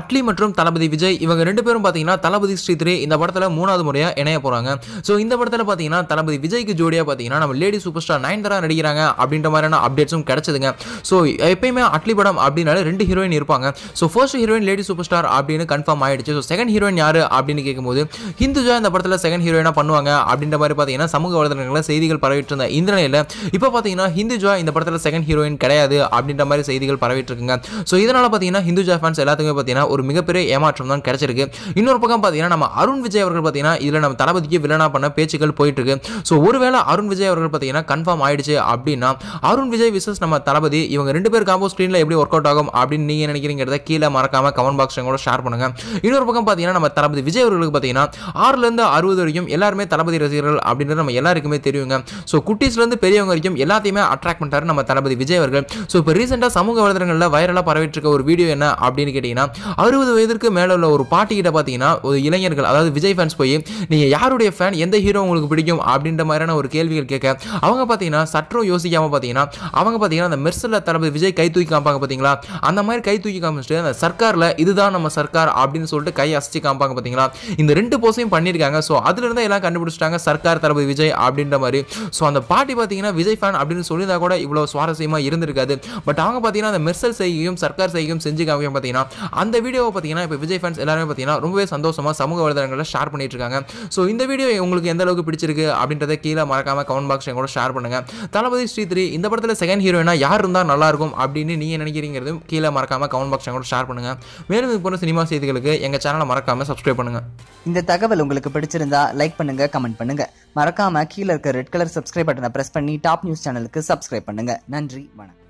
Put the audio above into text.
அட்லி மற்றும் தளபதி விஜய் இவங்க ரெண்டு பேரும் பார்த்தீங்கன்னா தளபதி ஸ்ரீ இந்த படத்தில் மூணாவது முறையாக இணைய போகிறாங்க ஸோ இந்த படத்தில் பார்த்தீங்கன்னா தளபதி விஜய்க்கு ஜோடியாக பார்த்தீங்கன்னா நம்ம லேடி சூப்பர் ஸ்டார் நயன்தாரா நடிக்கிறாங்க அப்படின்ற மாதிரியான அப்டேட்ஸும் கிடச்சிதுங்க. ஸோ எப்பயுமே அட்லி படம் அப்படின்னாலே ரெண்டு ஹீரோயின் இருப்பாங்க. So first heroine lady super star அப்படின்னு கன்ஃபார்ம் ஆயிடுச்சு. ஸோ செகண்ட் ஹீரோயின் யார் அப்படின்னு கேட்கும்போது ஹிந்துஜா இந்த படத்தில் செகண்ட் ஹீரோயினாக பண்ணுவாங்க அப்படின்ற மாதிரி பார்த்தீங்கன்னா சமூக வலைதளங்களில் செய்திகள் பரவிட்டு இருந்த இந்த நிலையில் இப்போ பார்த்தீங்கன்னா ஹிந்துஜா இந்த படத்தில் செகண்ட் ஹீரோயின் கிடையாது அப்படின்ற மாதிரி செய்திகள் பரவிட்டு இருக்குங்க. ஸோ இதனால் பார்த்தீங்கன்னா ஹிந்துஜா ஃபேன்ஸ் எல்லாத்துக்குமே பார்த்தீங்கன்னா ஒரு மிகப்பெரிய ஏமாற்றம் தான் கிடைச்சிருக்கு. இன்னொரு பக்கம் பார்த்தீங்கன்னா நம்ம அருண் விஜய் அவர்கள் பார்த்தீங்கன்னா இதில் நம்ம தளபதிக்கு வில்லனா பண்ண பேச்சுக்கள் போயிட்டு இருக்கு ஸோ ஒருவேளை அருண் விஜய் அவர்கள் பார்த்தீங்கன்னா கன்ஃபார்ம் ஆயிடுச்சு அப்படின்னா அருண் விஜய் விசஸ் நம்ம தளபதி இவங்க ரெண்டு பேர் காம்போ ஸ்க்ரீனில் எப்படி ஒர்க் அவுட் ஆகும் அப்படின்னு நீங்கள் நினைக்கிறீங்கிறத கீழே மறக்காம கமெண்ட் பாக்ஸ் கூட ஷேர் பண்ணுங்க. இன்னொரு பக்கம் பார்த்தீங்கன்னா நம்ம தளபதி விஜய் அவர்களுக்கு பார்த்தீங்கன்னா ஆறுலேருந்து அறுபது வரைக்கும் எல்லாருமே தளபதி ரசிகர்கள் அப்படின்றது நம்ம எல்லாருக்குமே தெரியுங்க. ஸோ குட்டீஸ்லேருந்து பெரியவங்க வரைக்கும் எல்லாத்தையுமே அட்ராக்ட் பண்ணிட்டாரு நம்ம தளபதி விஜய் அவர்கள். ஸோ இப்போ ரீசெண்டாக சமூக வலைதளங்களில் வைரலாக பரவிட்டு இருக்க ஒரு வீடியோ என்ன அப்படின்னு கேட்டிங்கன்னா அறுபது வயதிற்கு மேலே உள்ள ஒரு பாட்டி கிட்ட பார்த்தீங்கன்னா ஒரு இளைஞர்கள் அதாவது விஜய் ஃபேன்ஸ் போய் நீங்கள் யாருடைய ஃபேன் எந்த ஹீரோ உங்களுக்கு பிடிக்கும்? அப்படின்ற மாதிரியான ஒரு கேள்விகள் கேட்க அவங்க பார்த்தீங்கன்னா சற்றும் யோசிக்காமல் பார்த்தீங்கன்னா அவங்க பார்த்தீங்கன்னா அந்த மெர்சலில் தளபதி விஜய் கை தூக்கி காமிப்பாங்க பார்த்தீங்களா அந்த மாதிரி கை தூக்கி காமிச்சிட்டு அந்த சர்க்காரில் இதுதான் நம்ம சர்க்கார் அப்படின்னு சொல்லிட்டு கை அசைச்சு காமிப்பாங்க பார்த்தீங்களா இந்த ரெண்டு போஸையும் பண்ணியிருக்காங்க. ஸோ அதுலேருந்து எல்லாம் கண்டுபிடிச்சிட்டாங்க சர்க்கார் தளபதி விஜய் அப்படின்ற மாதிரி. ஸோ அந்த பாட்டி பார்த்தீங்கன்னா விஜய் ஃபேன் அப்படின்னு சொல்லியிருந்தா கூட இவ்வளோ சுவாரஸ்யமாக இருந்திருக்காது. பட் அவங்க பார்த்தீங்கன்னா அந்த மெர்சல் செய்கையும் சர்க்கார் செய்கையும் செஞ்சு காமிக்கும் பார்த்தீங்கன்னா அந்த வீடியோவை பார்த்தீங்கன்னா இப்போ விஜய் ஃபேன்ஸ் எல்லாருமே பார்த்தீங்கன்னா ரொம்பவே சந்தோஷமாக சமூக வலைதளங்களில் ஷேர் பண்ணிட்டு இருக்காங்க ஸோ இந்த வீடியோ உங்களுக்கு எந்த அளவுக்கு பிடிச்சிருக்கு அப்படின்றத கீழே மறக்காமல் கமெண்ட் பாக்ஸ் கூட ஷேர் பண்ணுங்க. தளபதி ஸ்ரீத்ரி இந்த படத்தில் செகண்ட் ஹீரோயினா யார் இருந்தால் நல்லாயிருக்கும் அப்படின்னு நீங்கள் நினைக்கிறீங்கிறதும் கீழே மறக்காமல் கமெண்ட் பாக்ஸ் கூட ஷேர் பண்ணுங்கள் மேலும் இது போன்ற சினிமா செய்திகளுக்கு எங்கள் சேனலை மறக்காமல் சப்ஸ்கிரைப் பண்ணுங்கள் இந்த தகவல் உங்களுக்கு பிடிச்சிருந்தா லைக் பண்ணுங்கள் கமெண்ட் பண்ணுங்கள் மறக்காமல் கீழே இருக்க ரெட் கலர் சப்ஸ்கிரைப் பட்டனை பிரஸ் பண்ணி டாப் நியூஸ் சேனலுக்கு சப்ஸ்கிரைப் பண்ணுங்கள் நன்றி வணக்கம்.